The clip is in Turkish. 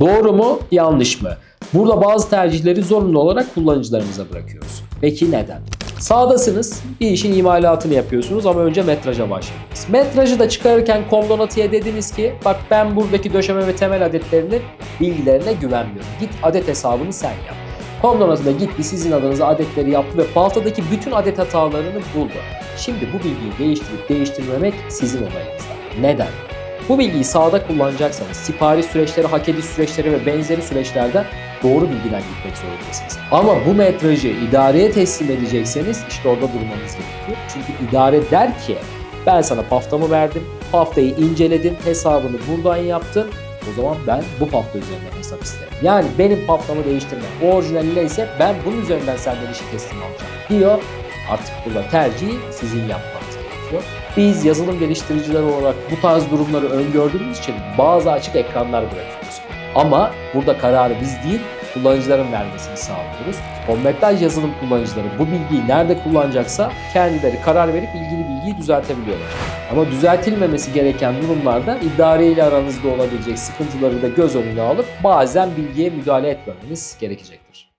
Doğru mu, yanlış mı? Burada bazı tercihleri zorunlu olarak kullanıcılarımıza bırakıyoruz. Peki neden? Sağdasınız, bir işin imalatını yapıyorsunuz ama önce metraja başladınız. Metrajı da çıkarırken Comdonatı'ya dediniz ki bak ben buradaki döşeme ve temel adetlerinin bilgilerine güvenmiyorum. Git adet hesabını sen yap. Comdonatı da gitti sizin adınıza adetleri yaptı ve baltadaki bütün adet hatalarını buldu. Şimdi bu bilgiyi değiştirip değiştirmemek sizin olayınızda. Neden? Bu bilgiyi sağda kullanacaksanız sipariş süreçleri, hak ediş süreçleri ve benzeri süreçlerden doğru bilgiden gitmek zorundasınız. Ama bu metrajı idareye teslim edecekseniz işte orada durmanız gerekiyor. Çünkü idare der ki ben sana paftamı verdim, paftayı inceledin, hesabını buradan yaptın. O zaman ben bu pafta üzerinden hesap isterim. Yani benim paftamı değiştirme. O neyse ben bunun üzerinden senden işi teslim alacağım diyor. Artık burada tercihi sizin yapmanız gerekiyor. Biz yazılım geliştiriciler olarak bu tarz durumları öngördüğümüz için bazı açık ekranlar bırakıyoruz. Ama burada kararı biz değil, kullanıcıların vermesini sağlıyoruz. Konmetaj yazılım kullanıcıları bu bilgiyi nerede kullanacaksa kendileri karar verip ilgili bilgiyi düzeltebiliyorlar. Ama düzeltilmemesi gereken durumlarda idare ile aranızda olabilecek sıkıntıları da göz önüne alıp bazen bilgiye müdahale etmemeniz gerekecektir.